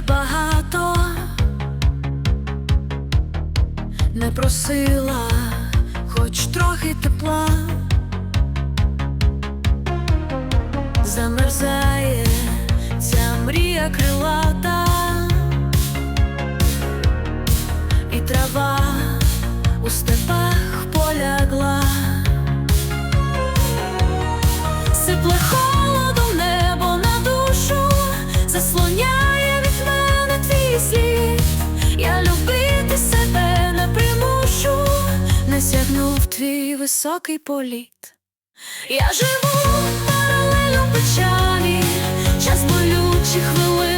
багато, не просила хоч трохи тепла, замерзає ця мрія крила. високий політ. Я живу паралелю печалі, час болючих хвилин.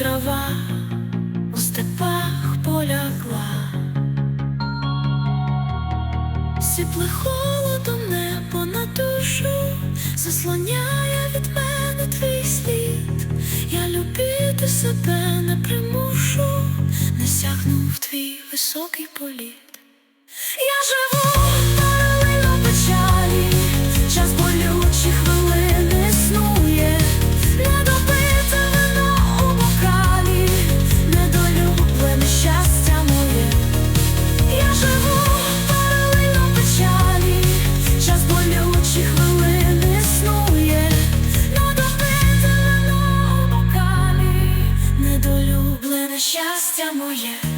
трава у степах полягла, сіпле холодом небо на душу, заслоняє від мене твій слід. Я любити себе не примушу, не сягнув твій високий політ. Я живу. щастя моє.